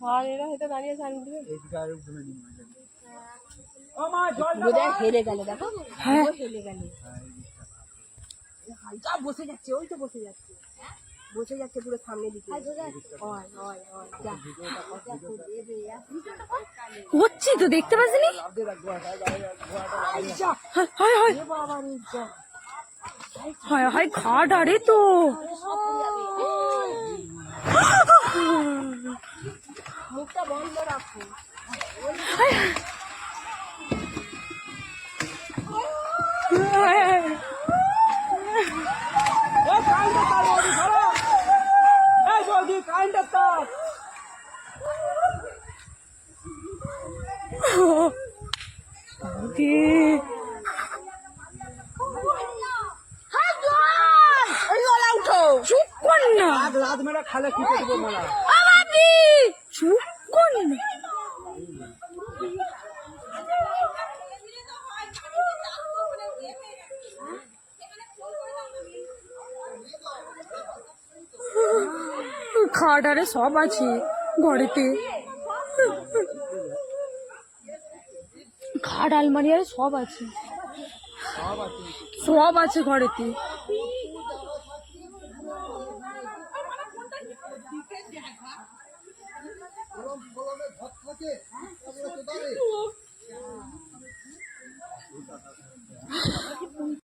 আর এরা হয়তো দাঁড়িয়ে আছে দিবে বোধহয় হেলে গেল দেখো। হ্যাঁ। হেলে গেল। হালকা বসে যাচ্ছে ওই তো বসে যাচ্ছে। বসে যাচ্ছে পুরো সামনে দিকে। হয় হয় হয়। হচ্ছি তো দেখতে পাচ্ছিনি? হায় হায় হায়। হায় ঘাট আরে তো। মুখটা বন্ধ রাখো। চুপ কর না। রাত মেরা খালে কি করব মালা চুপ আরে সব আছে ঘরেতে। খাট আলমারি আরে সব আছে। সব আছে ঘরেতে। Okay.